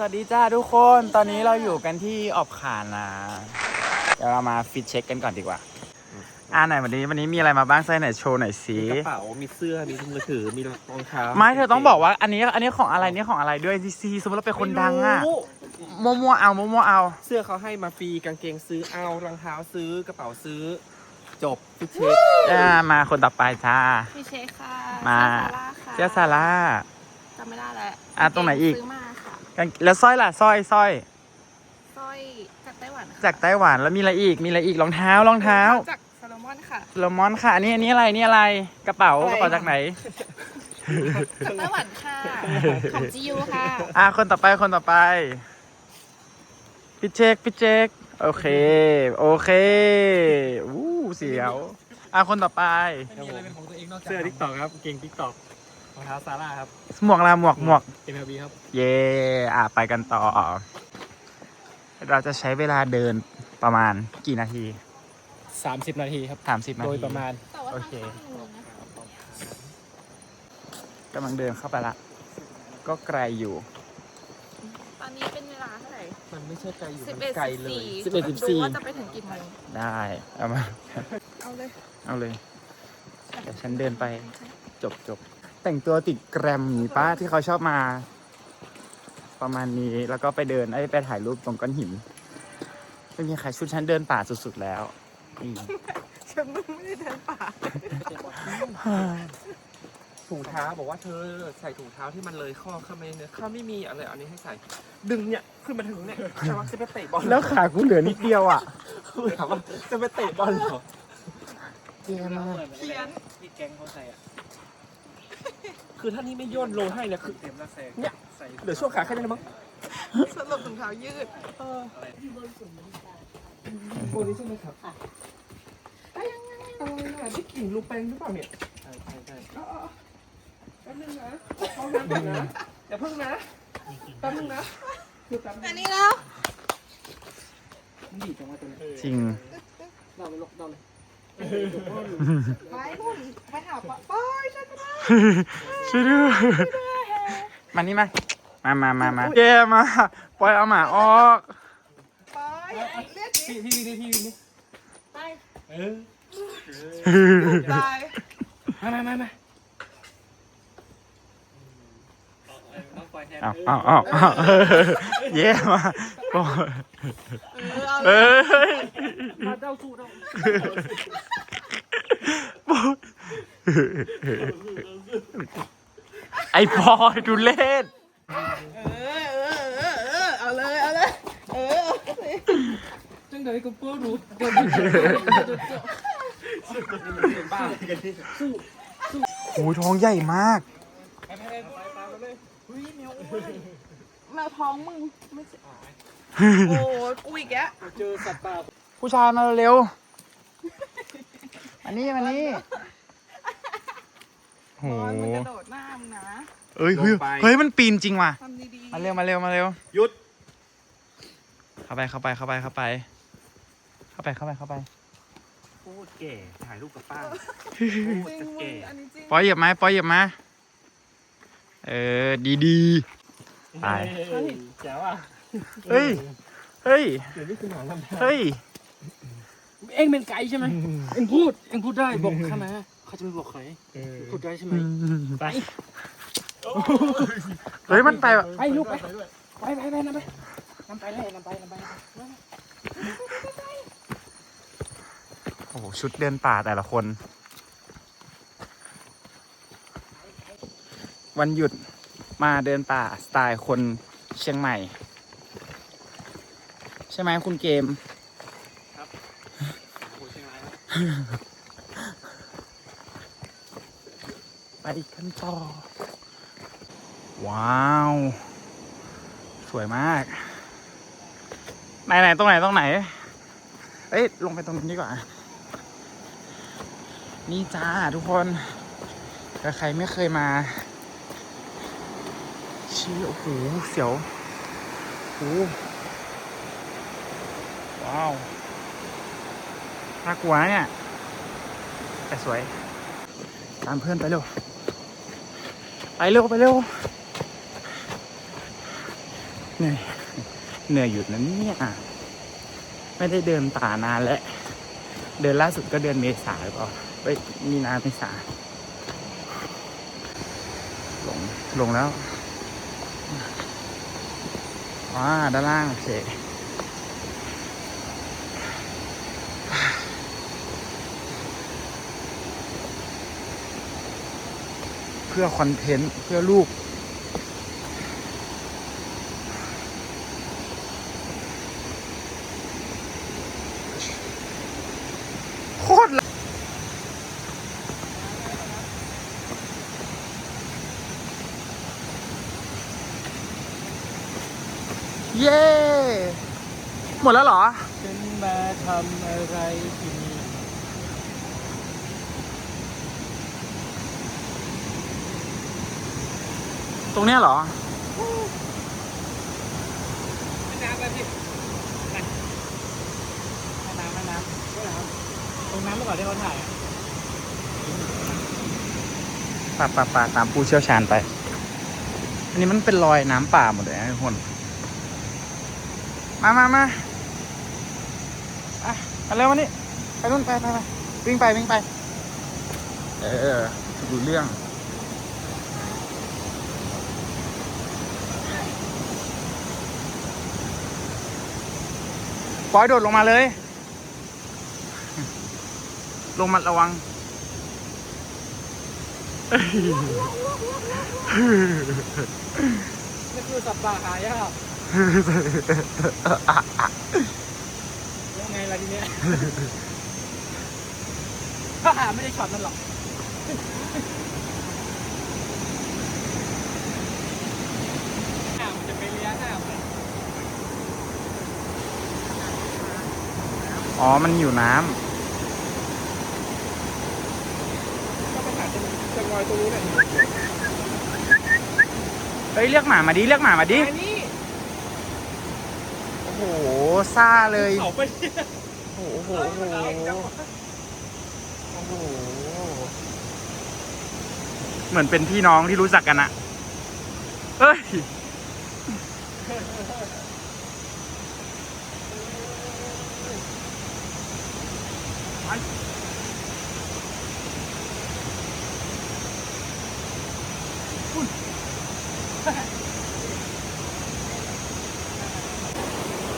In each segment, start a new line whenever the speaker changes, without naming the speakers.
สวัสดีจ้าทุกคน ตอนนี้เราอยู่กันที่ออบขานนะ เดี๋ยวเรามาฟิตเช็คกันก่อนดีกว่า อ่าไหนวันนี้วันนี้มีอะไรมาบ้างไส้ไหนโชว์หน่อยสิ
มีกระเป๋า มีเสื้อ มีมือถือ มีรองเท้า
ไม่เธอต้องบอกว่าอันนี้อันนี้ของอะไรเนี่ยของอะไรด้วยซีซีสมมติเราเป็นคนดังอะ
ไม่รู้
มัวมัวๆเอามัวมัวๆเอา
เสื้อเขาให้มาฟรี กางเกงซื้อ เอา รองเท้าซื้อ กระเป๋าซื้อ จบพิเชษ
อ่ามาคนต่อไปจ้า
พี่เชคค่ะ
มา
เสื้
เสื้อ
อ
ซา
ซาร่า
ร่า
ค่ะจำไม่ได้แล้ว
อะตรงไหนอีก
ซื้อมาค่ะ
กางแล้วสร้อยล่ะสร้อยสร้อย
สร้อยจากไต้หวันค่ะ
จากไต้หวันแล้วมีอะไรอีกมีอะไรอีกรองเท้ารองเท้า
จากซาโลมอนค่ะ
โลมอนค่ะอันนี้อันนี้อะไรนี่อะไรกระเป๋า
อะไร
กระเป๋าจากไหน
จากไต้หวันค่ะ ของจิยูค่ะ
อะคนต่อไปคนต่อไปพี่เจคพี่เจคโอเค โอเคอู้เสียว อะคนต่อไป
เสื้อทิกตอกครับ เกงทิกตอกร องเท้าซาร่าครับ
หมวกละหมวกหมวก
MLB ครับ
เย่อะไปกันต่อ เราจะใช้เวลาเดินประมาณกี่นาที
30 นาทีครับ
สามสิบนาที
โดยประมาณ
แต่ว่า
โอ
ทาง
เค
เข้าไม่รู้นะคะ
กำลังเดินเข้าไปละ ก็ไกลอยู่
ตอนนี้เป็นเวลาเท่าไหร่
มันไม่ใช่ไกลอยู่
สิบ
มัน
เอ็ด
ไกล
สิบ
เลย
สี่
11
ดูว่าจะไปถึงกี่โมง
ได้เอามา
เอาเลย
เอาเลย เดี๋ยวฉันเดินไปจบจบ แต่งตัวติดแกรมหนีป้าที่เขาชอบมา ประมาณนี้แล้วก็ไปเดินไอ้ยไปถ่ายรูปตรงก้อนหินไม่มีใครชุดฉันเดินป่าสุดๆแล้วนี่
ฉันไม่ได้เดินป่า
ถุงเท้าบอกว่าเธอใส่ถุงเท้าที่มันเลยข้อเข้ามาในเนื้อข้าไม่มีอะไรอันนี้ให้ใส่ ดึงเนี่ยขึ้นมาถึงเนี่ยจะว่าจะไปเตะบอล
แล้วขากูเหลือนิดเดียวอะ
คือถามว่าจะไปเตะบอลเหรอ
แย่มาก
เพี้ยน
ที่แก๊งเขาใส่อะ คือถ้านี่ไม่ย่นโลให้เนี่ยคือเต็มหน้าแซงเนี่ยเหลือช่วงขาแค่นั้นนะมั้ง
สรุปถุงเท้ายืด
โบนี้ใช่ไหมครับอะไรนะที่กิ่งลูกแปงหรือเปล่าเนี่ยใช่ใช่ใช่แป๊บนึงนะเข้าน้ำก่อนนะอย่าเพิ่งนะแป๊บนึงนะคือแป๊บนึ
อัน
ง
นี้แล้ว
มันดีจังวะตัวนี้
จริง
เราไปลกเราเลย
ไปนู่นไปหาปะไปฉันก็ได้
ช่วยด้วยมานี่มา มามามามาแย่มาปล่อยเอาหมาออก
ไปเรียกดิ
พี่พี่พี่พี่พี่
ไป
เออ
ไป
มามามามา
อาเอาเอาเอาเย่มาปล่อย
เออเอาเล
เอ้
ย
ย
มาเด้าสู้เด้า
ปล่อยไอ้ปอยดูเล่น
เออเออเออเออเอาเลยเอาเลยเออเอาเลย
จังเดี๋ยวกูเพิ่งรู้เดี๋ยวเป็นบ้า
โอ้ยท้องใหญ่มาก
ไปไปไปไปไปเลย
แมวท้องมึงไม่ใช่โอ้ยกูอีกแล้ว
เจอสัตว์ป่า
ผู้ชายมาเร็วอันนี้มานี่โห
บอยมันกระโดดหน้ามึงนะ
เอ้ยเฮ้ยเฮ้ยมันปีนจริงว่ะ
ทำดีๆ
มาเร็วมาเร็วมาเร็ว
หยุด
เข้าไปเข้าไปเข้าไปเข้าไป เข้าไปเข้าไปเข้าไป
โคตรแก่ถ่ายรูปกับป้า
จริงมึงอันนี้จริง
ปอยเหยียบมาปอยเหยียบมา เออ ดีดีไป
เฮ้ยแจ๋วอะ
เฮ้ย เฮ้ย
เดี๋ยวนี้คือหนังลำไส้
เฮ้ย
เอ็งเป็นไก่ใช่ไหมเอ็งพูด เอ็งพูดได้บอกข้ามาเขาจะไม่บอกใครพูดได้ใช่ไหมไป
เฮ้ย มันไปแบบ
ไปลูกไป ไปไปไปนำไปนำไปเลยนำไปนำไปนำไป
โอ้โหชุดเดินป่าแต่ละคน วันหยุดมาเดินป่าสไตล์คนเชียงใหม่ ใช่ไหมคุณเกม
โอ้เชียงรายครับ
ไปกันต่อ ว้าว สวยมาก ไหนไหนตรงไหนตรงไหน เอ้ย ลงไปตรงนี้นดีกว่า นี่จ้าทุกคนถ้าใครไม่เคยมา ชี้โอ้โหเสียวโอ้โหว้าวน่ากลัวเนี่ย แต่สวย ตามเพื่อนไปเร็ว ไปเร็ว ไปเร็ว เหนื่อย เหนื่อยอยู่นั้นเนี่ย ไม่ได้เดินป่านานแล้ว เดินล่าสุดก็เดือนเมษาหรือเปล่าเฮ้ยมีนาเมษาหลง หลงแล้ว ว้าด้านล่าง โอเคเพื่อคอนเทนต์ เพื่อลูก โคตรละเย้ ห มดแล้วเหรอ
ฉันมาทำอะไรที่นี่
ตรงเนี้ยเหรอ
น้ำไรพี่น้ำน้ำน้ำก็น้ำตรงน้ำเมื่อก่อนที่เขาถ่ายอะ
ป่าป่าป่าตามผู้เชี่ยวชาญไป อันนี้มันเป็นรอยน้ำป่าหมดเลยนะทุกคน มามามา มาเร็วมานี่ไปนู่นไปไปไปวิ่งไปวิ่งไป เออดูเรื่อง ปล่อยโดดลงมาเลย ลงมาระวัง
นี่คือสัตว์ป่าหายากยังไงล่ะ ทีเนี้ยถ้าหาไม่ได้ช็อตนั่นหรอกอ้าวจะไปเลี้ยงอ้าว
อ๋อ มันอยู่น้
ก็ไปหาจังจังรอยตรงนู้นน่ะำ
เฮ้ยเรียกหมามาดิเรียกหมามาดิ
อันนี้
โอ้โหซ่าเลย
เขาไปเนี่ย
โอ้โหโอ้โหโอ้โหเหมือนเป็นพี่น้องที่รู้จักกันอะเอ้ย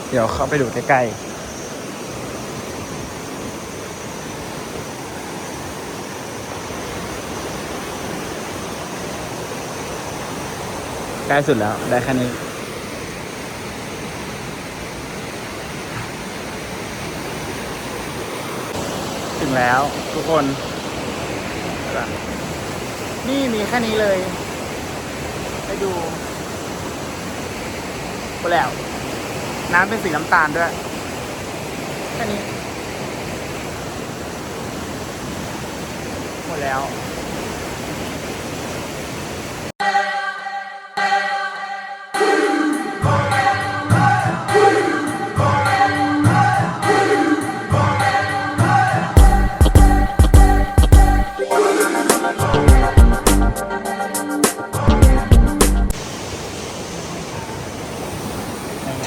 เดี๋ยวเข้าไปดูใกล้ๆ ล้สุดแล้ว ได้แค่นี้ ถึงแล้วทุกคน นี่มีแค่นี้เลย ไปดูไปแล้ว น้ำเป็นสีน้ำตาลด้วย แค่นี้ หมดแล้ว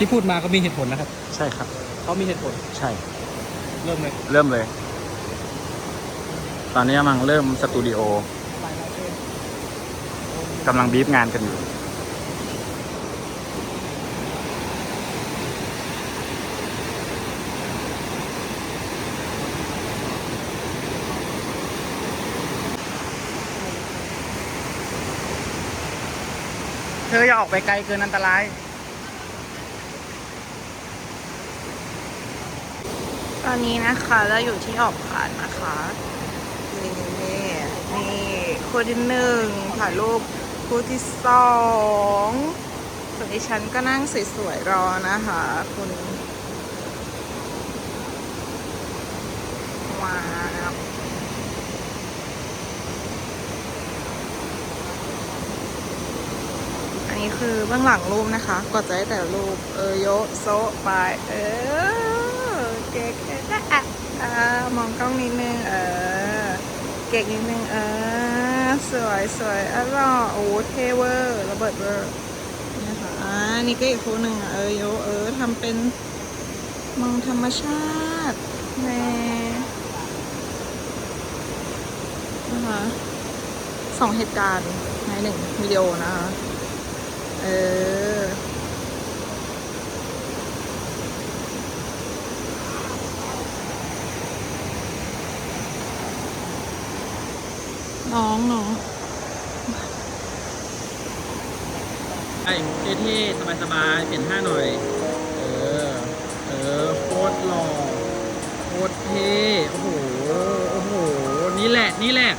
ที่พูดมาก็มีเหตุผลนะครับ
ใช่ครับ
เขามีเหตุผล
ใช่
เริ่มเลย
เริ่มเลย ตอนนี้กำลังเริ่มสตูดิโอกำลังบีบงานกันอยู่ เธออย่าออกไปไกลเกินอันตราย
ตอนนี้นะคะเราอยู่ที่ออกผ่านนะคะนี่นี่คู่ที่หนึ่งถ่ายรูปคู่ที่สองส่วนดิฉันก็นั่งสวยๆรอนะคะ คุณว้าวอันนี้คือเบื้องหลังรูปนะคะกดใจแต่รูป เออโยโซไปเออ เก๊กเอ๊ะอะอ่ามองกล้องนิดนึงเออเก๊กนิดนึงเออสวยสวยอร่อยโอ้เทเวอร์ระเบิดเวอร์นะคะอ่านี่ก็อีกคู่หนึ่งอะเออโยเออทำเป็นมองธรรมชาติแน่นะคะสองเหตุการณ์ในหนึ่งวิดีโอนะคะเออ น้องน้อง
ไอ้เท่ๆสบายๆเปลี่ยนท่าหน่อย เออ เออโคตรหล่อโคตรเท่โอ้โหโอ้โหนี่แหละนี่แหละ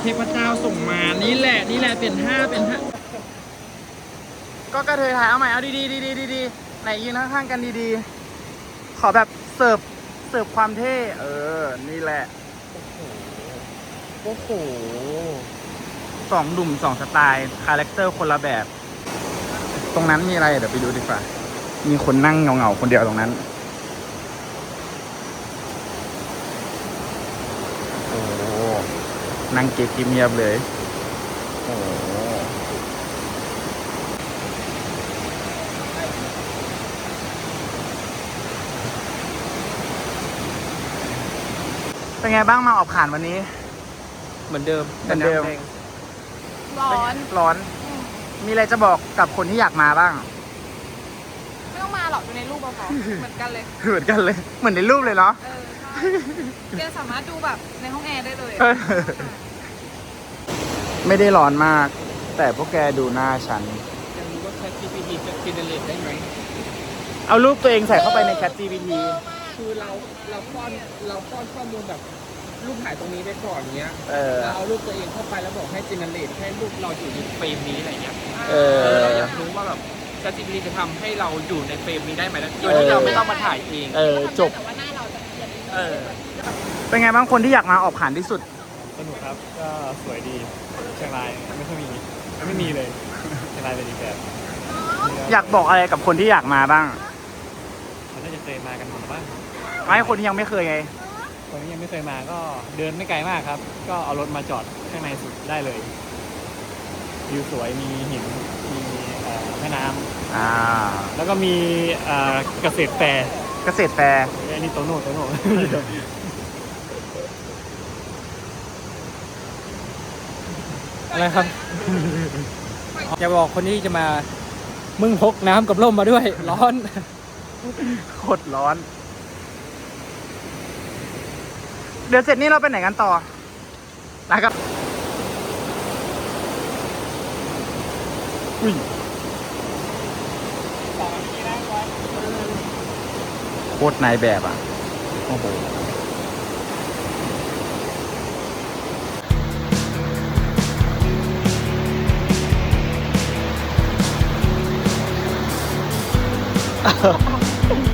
เทพเจ้าส่งมานี่แหละนี่แหละเปลี่ยนท่าเปลี่ยนท่าก็กระเทยถ่ายเอาใหม่เอาดีๆดีๆดีๆไหนยืนข้างๆกันดีๆ ขอแบบเสิร์ฟเสิร์ฟความเท่ เออ นี่แหละ โอ้โห โอ้โหสองดุ่มสองสไตล์คาแรคเตอร์คนละแบบ ตรงนั้นมีอะไรเดี๋ยวไปดูดีกว่า มีคนนั่งเงาๆคนเดียวตรงนั้นโอ้นั่งเก๊กเงียบเลยโอ้เป็นไงบ้างมาออกผ่านวันนี้
เหมือนเดิม
เหมือนเดิม
ร้อน
ร้อนมีอะไรจะบอกกับคนที่อยากมาบ้าง
ไม่ต้องมาหรอกดูในรูปพอๆเหมือนกันเลย
เหมือนกันเลย เหมือนในรูปเลยเนาะ
เออใช่แกสามารถดูแบบในห้องแอร์ได้เลย
เออไม่ได้ร้อนมาก แต่พวกแกดูหน้าฉัน
จะรู้ว่า ChatGPT จะเจเนเรตได้ไหม
เอารูปตัวเองใส่เข้าไปใน Chat GPT
คือเราเราป้อนเราป้อนข้อมูลแบบ รูปถ่ายตรงนี้ไปก่อนเนี้ย
เออ
เราเอารูปตัวเองเข้าไปแล้วบอกให้เจเนเรตให้รูปเราอยู่ในเฟรมนี้อะไรเงี้ย
เอ
เออ
อ
เราอยากรู้ว่าแบบ ChatGPT จะทำให้เราอยู่ในเฟรมนี้ได้ไหมนะโดยที่เราไม่ต้องมาถ่ายเอง
เออจบ
แต่ว่าหน้าเราจะเปลี่ยน
เออ
เป็นไงบ้างคนที่อยากมาออกผ่านที่สุด
สนุกครับ ก็สวยดีเชียงรายไม่ค่อยมีไม่มีเลยเชียงรายเป็นอีกแบบ
อยากบอกอะไรกับคนที่อยากมาบ้าง
มันน่าจะเคยมากันหมดบ้าง
ไม่คนที่ยังไม่เคยไง
คนที่ยังไม่เคยมาก็เดินไม่ไกลมากครับ ก็เอารถมาจอดข้างในสุดได้เลยวิวสวยมีหินมีเอ่อแม่น้ำ
อ่า
แล้วก็มีเอ่อเกษตรแฟร์
เกษตรแฟร์
อันนี้โตโน่โตโน่ อะไรครับ อย่าบอกคนที่จะมา มึงพกน้ำกับร่มมาด้วย ร้อน
โคตรร้อน เดี๋ยวเสร็จนี่เราไปไหนกันต่อนะครับอุ้ยโคตรนายแบบอะ โอ้โห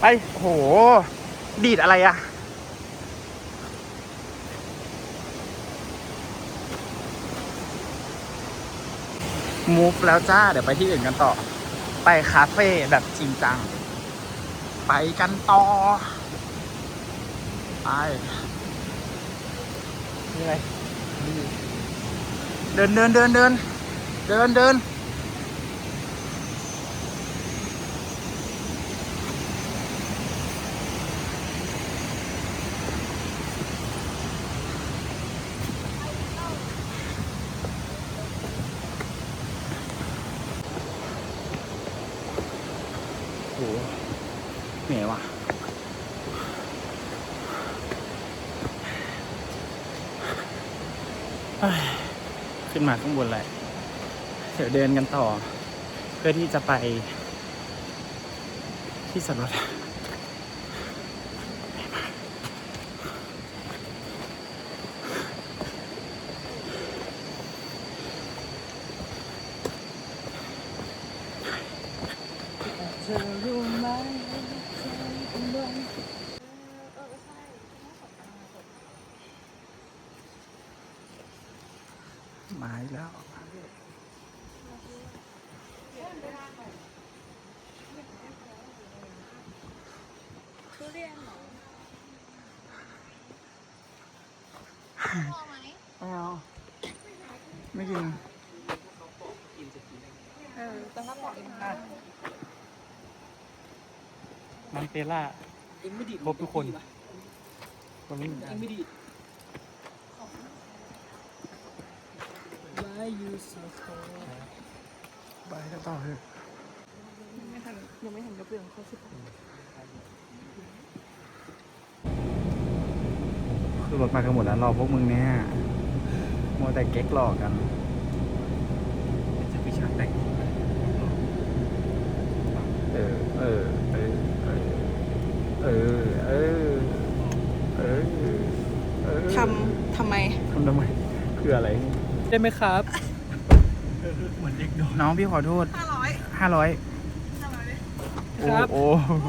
ไปโอ้โหดีดอะไรอะ มูฟแล้วจ้า เดี๋ยวไปที่อื่นกันต่อ ไปคาเฟ่แบบจริงจัง ไปกันต่อ ไป
นี่ไง
เดินเดินเดินเดินเดินเดิน โหเหนื่อยว่ะเอ้ยขึ้นมาข้างบนเลยเดี๋ยวเดินกันต่อ เพื่อที่จะไปที่สวจ รถมาอีกแล้ว
ทุเรียนเหรอ
ไม่เอาไม่กิน
เออต้องรับบอกเอง
มันเตล่า
เอ็งไม่ดีด
ครบทุกคนตรงนี้
เอ็งไม่ดีด Why you so cold
ไปกันต่อเถอะ
ไม่ทันยังไม่ทันยกเรื่องเขาสิบ
คือรถมากันหมดแล้วรอพวกมึงเนี่ยมัวแต่เก๊กหลอกกัน
จะไปชาร์จแต่ง
เออ เออ เออ เออ เออ เออเออ
ทำทำไม
ทำทำไม คืออะไร
ได้ไหมครับ เหมือนเด็กโดน
น้องพี่ขอโทษ
ห้าร้อย
ห้าร้อย
ห้าร้อยเลย
ครับ
โอ้โห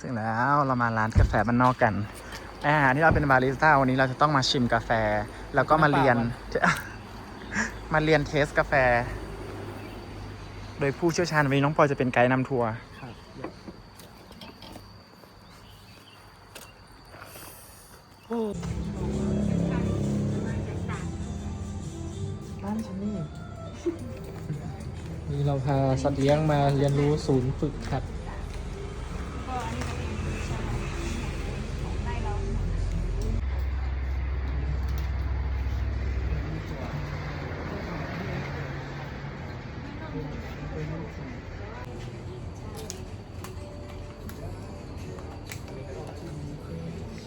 ถึงแล้วเรามาร้านกาแฟบ้านนอกกันอาหารที่เราเป็นบาริสต้าวันนี้เราจะต้องมาชิมกาแฟ แล้วก็มาเรียน มาเรียนเทสกาแฟ โดยผู้เชี่ยวชาญวันนี้น้องปอยจะเป็นไกด์นำทัวร์
ครับ
บ้
สัตว์เลี้ยงมาเรียนรู้ศูนย์ฝึกหัด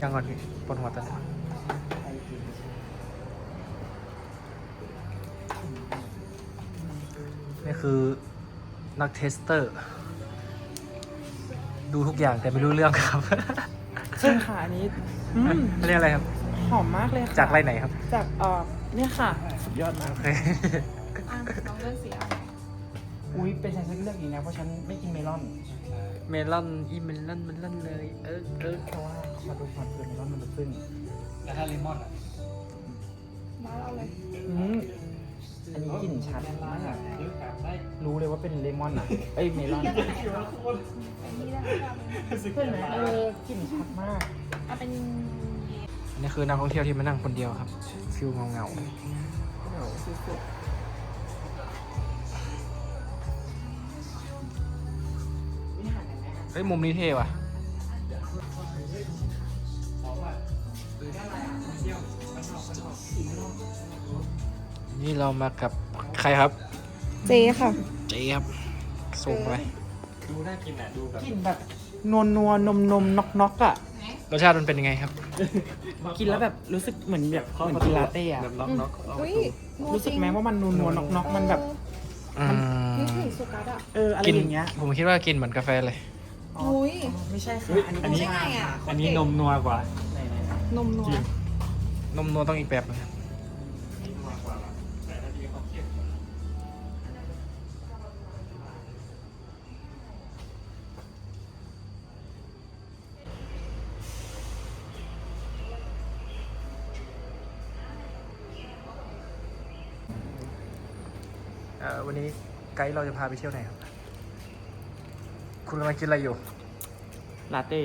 ยังก่อนพี่ปวดหัวตอนนี้
นี่คือ นักเทสเตอร์ ดูทุกอย่างแต่ไม่รู้เรื่องครับ
ซึ่งค่ะอันนี้อืม
เรียกอะไรครับ
หอมมากเลยค่ะ
จากไรไหนครับ
จากเอ่อเนี่ยค่ะ สุดยอดมาก
โอเค
อะลองเลือกสีเอา
อุ้ยเป็นฉันฉันเลือกอีกนะ เพราะฉันไม่กินเมลอน
เมลอนอีเมลอนเมลอนเลย เออเออ
เพราะว่าขอดูความเกินเมลอนมันจะขึ้น
แล้วถ้าเลมอนอะ
มาเอาเลย
อืมอันนี้กลิ่นชัดมาก
ห รือแบบได้
รู้เลยว่าเป็นเลมอนอะเอ้ยเมลอน
อันนี้ได้ค่ะ
เพื่อนไหมเออกลิ่นชัดมาก
เอาเป็น
อันนี้คือนักท่องเที่ยวที่มานั่งคนเดียวครับฟิลเงาเงาเฮ้ยมุมนี้เท่ว่ะนี่เรามากับใครครับ
เจค่ะ
เจ๊ครับส่งไป
ดูน่ากินอะดูแบบ
กลิ่นแบบนวลนัวนมนมน็อกน็อกอะ
รสชาติมันเป็นยังไงครับ
กินแล้วแบบรู้สึกเหมือนแบบเหมือนกินลาเต้อะ
แบบล็อกล็อก
อุ้ย
รู้สึกไหมว่ามันนวลนัวน็อกน็อกมันแบบ
อืม
นี่ถึงสุกัสอะ
เอออะไร
กิน
อย่างเงี้ย
ผมคิดว่ากินเหมือนกาแฟเลย
อ๋อ
อุ้ย
ไม่ใช่ค่ะอันนี้
รู้ได้ไงอะ
อันนี้นมนัวกว่า
ไหนไหนไหน
นมนัว
จริง
นมนัวต้องอีกแบบนะครับ ไกด์เราจะพาไปเที่ยวไหนครับ คุณกำลังกินอะไรอยู่
ลาเต้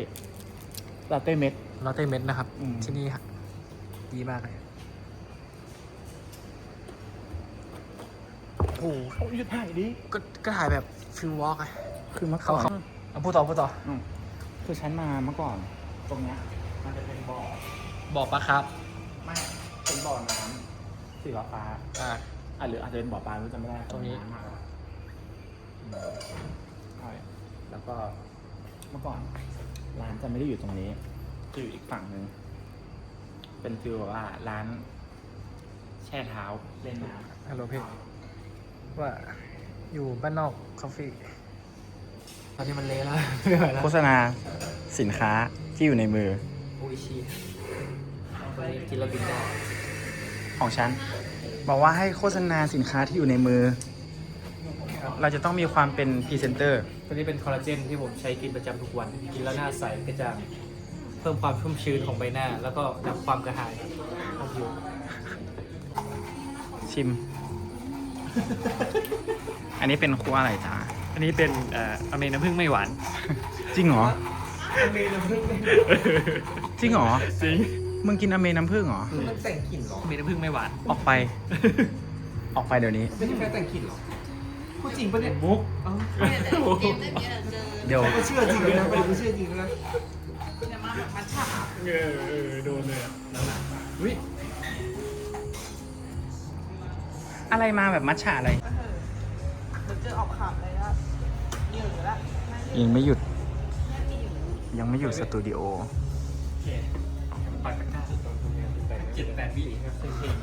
ลาเต้เม็ด
ลอตเต้เม็ดนะครับ
อืม
ที่นี่ครับดีมากเลย โอ้โห
เอาหยุดถ่ายดิ
ก็ก็ถ่ายแบบฟิลวอล์กอะ
คือเมื่อ
เขา
ก่อน
เขา เอาพูดต่อพูดต่อ
อืมคือฉันมาเมื่อก่อน ตรงเนี้ย มันจะเป็นบ่อ
บอกปะครับ
ไม่เป็นบ่อน้ำสีฟ้า
อ่า
ๆอะหรืออาจจะเป็นบ่อปลาไม่รู้จำไม่ได้
ตรงนี้ำ
มากแล้วอืม ใช่แล้วก็เมื่อก่อนร้านจะไม่ได้อยู่ตรงนี้จะอยู่อีกฝั่งหนึ่งเป็นฟิลแบบว่าร้าน แช่เท้าเล่นน้ำ
ฮัลโหลพี่ว่าอยู่บ้านนอกคอฟฟี่ตอนนี้มันเละแล้วไม่ไหวแล้ว
โฆษณาสินค้าที่อยู่ในมือ
โอ้ยชีวันนี้กินแล้วบินได้
ของฉัน บอกว่าให้โฆษณาสินค้าที่อยู่ในมือ เราจะต้องมีความเป็นพรีเซนเตอร์
ตัวนี้เป็นคอลลาเจนที่ผมใช้กินประจำทุกวัน กินแล้วหน้าใสกระจ่างเพิ่มความชุ่มชื้นของใบหน้า แล้วก็ดับความกระหายของผิว
ชิม อันนี้เป็นครัวอะไรจ้า
อันนี้เป็นเอ่ออเมริกน้ำผึ้งไม่หวาน
จริงเหรอจริงเหรอ
จริง
มึงกินอเมน้ำผึ้งเหรอ
มันแต่งกลิ่นหรอ
อเมริกน้ำผึ้งไม่หวาน
ออกไป ออกไปเดี๋ยวนี้
เป็นแค่แต่งกลิ่นหรอ พูดจริงปะเนี่ย
มุก
เจมส์ได้เยอะเกิน
เดี๋ยว
ไม่เชื่อจริงเลยนะไปไม่เชื่อจริงนะ
เออเออโดนเลยอะนั่นแหละอุ้ย
อะไรมาแบบมัชฉะอะไร
เดี๋ยวเจอออกข่าวเลยละเหยื่อละ
ยังไม่หยุดยังไม่หยุดสตูดิโอ
โอเคปากตะกร้าเจ็ดแปดวิครับเพลง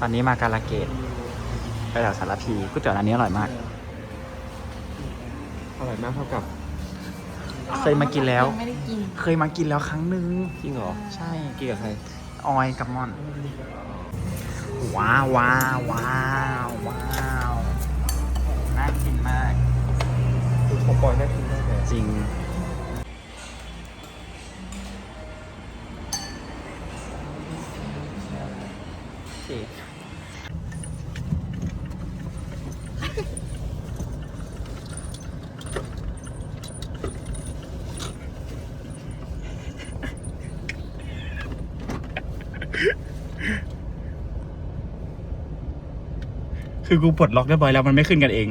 ตอนนี้มาการาเกต ไปแถวสารพีก๋วยเตี๋ยวร้านนี้อร่อยมาก
อร่อยมากเท่ากับ
เคยมากินแล้ว
ไม่ได้กิน
เคยมากินแล้วครั้งหนึ่ง
จริงเหรอ
ใช่
กินกับใคร
ออยกับม่อน ว้าวว้าวว้าวว้าวน่ากินมาก
คุณขอปอยน่ากินมากเลย
จริง คือกูปลดล็อกเรียบร้อยแล้วมันไม่ขึ้นกันเอง